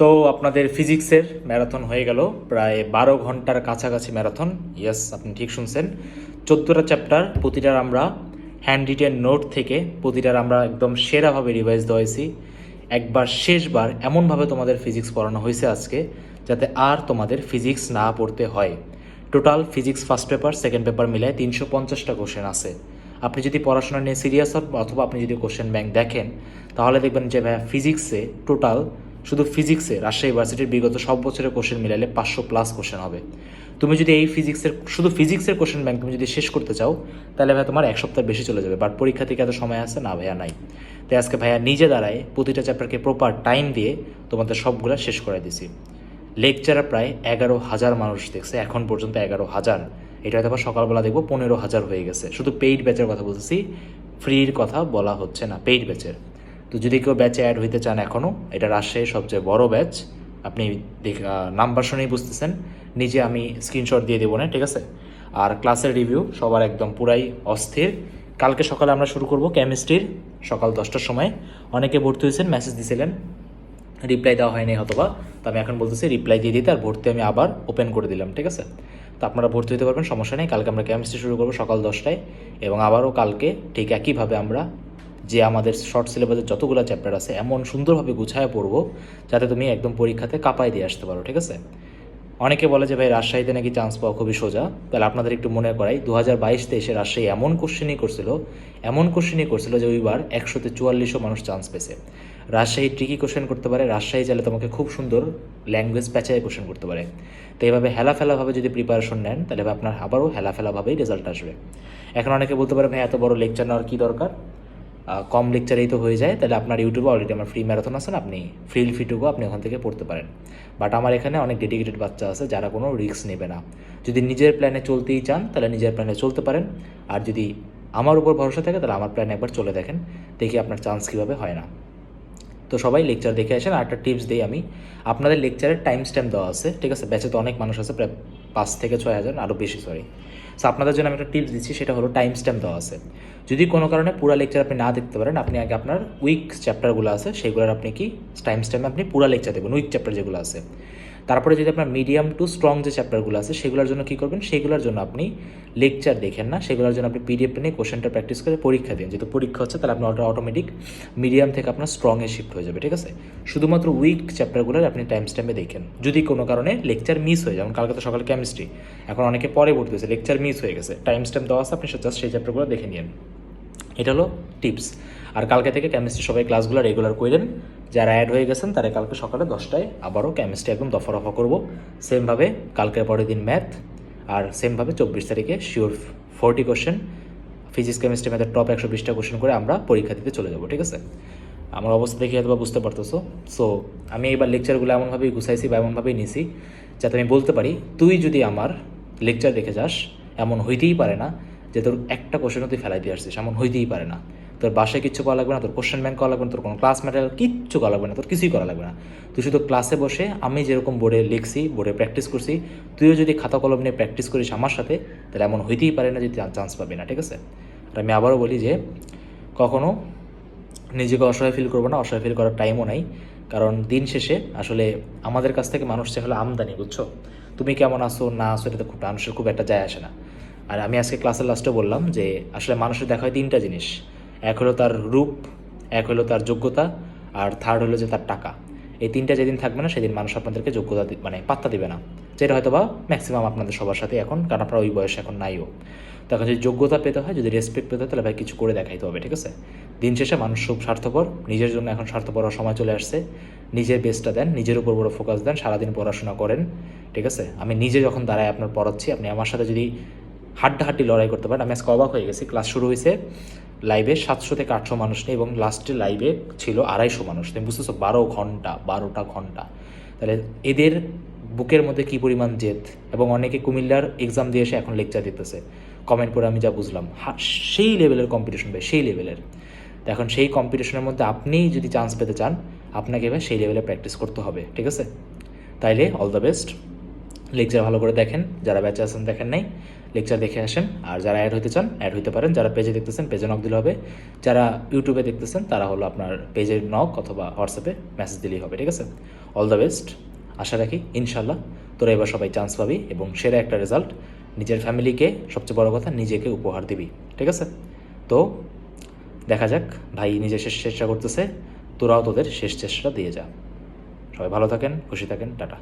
তো আপনাদের ফিজিক্সের ম্যারাথন হয়ে গেল। প্রায় বারো ঘণ্টার কাছাকাছি ম্যারাথন। ইয়েস আপনি ঠিক শুনছেন। চোদ্দোটা চ্যাপ্টার, প্রতিটার আমরা হ্যান্ড রিটেন নোট থেকে, প্রতিটার আমরা একদম সেরাভাবে রিভাইজ দেওয়াইছি একবার, শেষবার এমনভাবে তোমাদের ফিজিক্স পড়ানো হয়েছে আজকে, যাতে আর তোমাদের ফিজিক্স না পড়তে হয়। Total physics first paper second paper মিলায় তিনশো পঞ্চাশটা কোশ্চেন আছে। আপনি যদি পড়াশোনা নিয়ে সিরিয়াস হন, অথবা আপনি যদি কোশ্চেন ব্যাংক দেখেন, তাহলে দেখবেন যে ভাইয়া ফিজিক্সে টোটাল শুধু ফিজিক্সে রাজশাহী ইউনিভার্সিটির বিগত সব বছরের কোশ্চেন মিলাইলে পাঁচশো প্লাস কোশ্চেন হবে। তুমি যদি এই ফিজিক্সের শুধু ফিজিক্সের কোশ্চেন ব্যাংক তুমি যদি শেষ করতে চাও, তাহলে ভাই তোমার এক সপ্তাহ বেশি চলে যাবে। বাট পরীক্ষা থেকে এত সময় আছে? না ভাইয়া, নাই। তাই আজকে ভাইয়া নিজে দাঁড়ায় প্রতিটা চ্যাপ্টারকে প্রপার টাইম দিয়ে তোমাদের সবগুলা শেষ করে দিছি। লেকচারার প্রায় এগারো হাজার মানুষ দেখছে। এখন পর্যন্ত এগারো হাজার। এটা হয়তো সকালবেলা দেখব পনেরো হাজার হয়ে গেছে। শুধু পেইড ব্যাচের কথা বলতেছি। ফ্রির কথা বলা হচ্ছে না পেইড ব্যাচের তো যদি কেউ ব্যাচে অ্যাড হইতে চান এখনও এটা রাজশাহীর সবচেয়ে বড় ব্যাচ আপনি নাম্বার শুনেই বুঝতেছেন। নিজে আমি স্ক্রিনশট দিয়ে দেবো না, ঠিক আছে? আর ক্লাসের রিভিউ সবার একদম পুরাই অস্থির। কালকে সকালে আমরা শুরু করব কেমিস্ট্রির সকাল দশটার সময়। অনেকে ভর্তি হয়েছেন মেসেজ দিয়েছিলেন রিপ্লাই দেওয়া হয়নি হতবা তো আমি এখন বলতেছি রিপ্লাই দিয়ে দিতে আর ভর্তি আমি আবার ওপেন করে দিলাম, ঠিক আছে? তো আপনারা ভর্তি হতে পারবেন, সমস্যা নেই। কালকে আমরা কেমিস্ট্রি শুরু করব সকাল দশটায় এবং আবারও কালকে ঠিক একইভাবে আমরা যে আমাদের শর্ট সিলেবাসের যতগুলো চ্যাপ্টার আছে, এমন সুন্দরভাবে গুছায় পড়ব যাতে তুমি একদম পরীক্ষাতে কাপায় দিয়ে আসতে পারো, ঠিক আছে? অনেকে বলে যে, ভাই, রাজশাহীতে নাকি চান্স পাওয়া খুবই সোজা। তাহলে আপনাদের একটু মনে করাই দু হাজার বাইশতে এসে রাজশাহী এমন কোশ্চেনই করছিল, এমন কোশ্চেনই করছিল যে, ওইবার একশোতে চুয়াল্লিশও মানুষ চান্স পেয়েছে। রাজশাহী ট্রিকি কোশ্চেন করতে পারে, রাজশাহী চাইলে তোমাকে খুব সুন্দর ল্যাঙ্গুয়েজ প্যাচায় কোশ্চেন করতে পারে। তো এইভাবে হেলাফেলাভাবে যদি প্রিপারেশন নেন, তাহলে আপনার আবারও হেলাফেলাভাবেই রেজাল্ট আসবে। এখন অনেকে বলতে পারে, ভাই, এত বড় লেকচার নেওয়ার কী দরকার? কম লেকচারেই তো হয়ে যায়, তাহলে আপনার ইউটিউবে অলরেডি আমার ফ্রি ম্যারাথন আছে না, আপনি ফ্রি ফিটুকু আপনি ওখান থেকে পড়তে পারেন। বাট আমার এখানে অনেক ডেডিকেটেড বাচ্চা আছে যারা কোনো রিস্ক নেবে না। যদি নিজের প্ল্যানে চলতেই চান, তাহলে নিজের প্ল্যানে চলতে পারেন। আর যদি আমার উপর ভরসা থাকে, তাহলে আমার প্ল্যানে একবার চলে দেখেন, দেখি আপনার চান্স কীভাবে হয় না। তো সবাই লেকচার দেখে আসেন আর একটা টিপস দিই আমি। আপনাদের লেকচারের টাইম স্ট্যাম্প দেওয়া আছে, ঠিক আছে? ব্যাচে তো অনেক মানুষ আছে, প্রায় পাঁচ থেকে ছয় হাজার আরও বেশি সরি সো আপনাদের জন্য আমি একটা টিপস দিচ্ছি, সেটা হলো টাইম স্ট্যাম্প দেওয়া আছে। যদি কোনো কারণে পুরো লেকচার আপনি না দেখতে পারেন, আপনি আগে আপনার উইক চ্যাপ্টারগুলো আছে, সেগুলোর আপনি কি টাইম স্ট্যাম্পে আপনি পুরো লেকচার দেখবেন উইক চ্যাপ্টার যেগুলো আছে। তারপরে যদি আপনার মিডিয়াম টু স্ট্রং যে চ্যাপ্টারগুলো আছে, সেগুলোর জন্য কী করবেন? সেগুলোর জন্য আপনি লেকচার দেখেন না। সেগুলোর জন্য আপনি পিডিএফ নিয়ে কোশ্চেনটা প্র্যাকটিস করে পরীক্ষা দিন। যেহেতু পরীক্ষা হচ্ছে, তাহলে আপনার অটোমেটিক মিডিয়াম থেকে আপনার স্ট্রংয়ে শিফট হয়ে যাবে, ঠিক আছে? শুধুমাত্র উইক চ্যাপ্টারগুলোর আপনি টাইম স্ট্যাম্পে দেখেন। যদি কোনো কারণে লেকচার মিস হয়ে যেমন কালকে তো সকালে কেমিস্ট্রি এখন অনেকে পরে ভর্তি হয়েছে লেকচার মিস হয়ে গেছে। টাইম স্ট্যাম্প দেওয়া আছে, আপনি জাস্ট সেই চ্যাপ্টারগুলো দেখে নিন। এটা হলো টিপস আর কালকে থেকে কেমিস্ট্রি সবাই ক্লাসগুলো রেগুলার করেন যারা অ্যাড হয়ে গেছেন, তারা কালকে সকালে দশটায় আবারও কেমিস্ট্রি একদম দফা রফা করব। সেমভাবে কালকের পরের দিন ম্যাথ আর সেমভাবে চব্বিশ তারিখে sure forty question physics chemistry ম্যাথের টপ একশো বিশটা কোশ্চেন করে আমরা পরীক্ষা দিতে চলে যাব, ঠিক আছে? আমার অবস্থা দেখে হয়তো বুঝতে পারতেছো। সো আমি এবার লেকচারগুলো এমনভাবেই গুছাইছি বা এমনভাবেই নিছি, যাতে আমি বলতে পারি, তুই যদি আমার লেকচার দেখে যাস, এমন হইতেই পারে না যে তোর একটা কোশ্চেনও তুই ফেলাই দিয়ে আসছিস, এমন হইতেই পারে না। তোর বাসায় কিচ্ছু করা লাগবে না, তোর কোশ্চেন ব্যাংক করা লাগবে না, তোর কোনো ক্লাস ম্যাটেরিয়াল কিচ্ছু করা লাগবে না, তোর কিছুই করা লাগবে না। তুই শুধু ক্লাসে বসে আমি যেরকম বোর্ডে লিখছি বোর্ডে প্র্যাকটিস করছি, তুইও যদি খাতা কলম নিয়ে প্র্যাকটিস করিস আমার সাথে, তাহলে এমন হইতেই পারে না যে চান্স পাবি না, ঠিক আছে? আর আমি আবারও বলি যে কখনো নিজেকে অসহায় ফিল করব না, অসহায় ফিল করার টাইমও নাই। কারণ দিন শেষে আসলে আমাদের কাছ থেকে মানুষ চাই হলো আমদানি, বুঝছ? তুমি কেমন আসো না আসো এটা তো খুব মানুষের খুব একটা যায় আসে না। আর আমি আজকে ক্লাসের লাস্টে বললাম যে আসলে মানুষের দেখা হয় তিনটা জিনিস। এক হলো তার রূপ, এক হলো তার যোগ্যতা, আর থার্ড হলো যে তার টাকা। এই তিনটা যেদিন থাকবে না, সেদিন মানুষ আপনাদেরকে যোগ্যতা মানে পাত্তা দিবে না। যেটা হয়তো বা ম্যাক্সিমাম আপনাদের সবার সাথে এখন, কারণ আপনারা ওই বয়স এখন নাইও। তখন যদি যোগ্যতা পেতে হয়, যদি রেসপেক্ট পেতে হয়, তাহলে ভাই কিছু করে দেখাইতে হবে, ঠিক আছে? দিন শেষে মানুষ খুব স্বার্থপর, নিজের জন্য এখন স্বার্থপর সময় চলে আসছে। নিজের বেস্টটা দেন, নিজের উপর বড় ফোকাস দেন, সারাদিন পড়াশোনা করেন, ঠিক আছে? আমি নিজে যখন দাঁড়ায় আপনার পড়াচ্ছি, আপনি আমার সাথে যদি হাড্ডাহাড্ডি লড়াই করতে পারেন, আমি আজকে অবাক হয়ে গেছি ক্লাস শুরু হয়েছে লাইভে সাতশো থেকে আটশো মানুষ নেই এবং লাস্টে লাইভে ছিল আড়াইশো মানুষ। তুমি বুঝতেছো? বারো ঘণ্টা, বারোটা ঘণ্টা। তাহলে এদের বুকের মধ্যে কী পরিমাণ জেদ? এবং অনেকে কুমিল্লার এক্সাম দিয়ে এসে এখন লেকচার দিতেছে। কমেন্ট করে আমি যা বুঝলাম। সেই লেভেলের কম্পিটিশন ভাই, সেই লেভেলের এখন সেই কম্পিটিশনের মধ্যে আপনি যদি চান্স পেতে চান, আপনাকে এবার সেই লেভেলে প্র্যাকটিস করতে হবে। ঠিক আছে? তাইলে অল দ্য বেস্ট লেকচার ভালো করে দেখেন, যারা ব্যাচে আছেন দেখেন নাই, লেকচার দেখে আসেন। আর যারা অ্যাড হতে চান অ্যাড হতে পারেন। যারা পেজে দেখতেছেন পেজে নক দিলে হবে। যারা ইউটিউবে দেখতেছেন, তারা হলো আপনার পেজের নক অথবা হোয়াটসঅ্যাপে মেসেজ দিলেই হবে, ঠিক আছে? অল দ্য বেস্ট আশা রাখি ইনশাল্লাহ তোরা এবার সবাই চান্স পাবি এবং সেরা একটা রেজাল্ট নিজের ফ্যামিলিকে সবচেয়ে বড় কথা, নিজেকে উপহার দিবি, ঠিক আছে? তো, দেখা যাক, ভাই নিজে শেষ চেষ্টা করতেছে, তোরাও তোদের শেষ চেষ্টা দিয়ে যা। সবাই ভালো থাকেন, খুশি থাকেন, টাটা।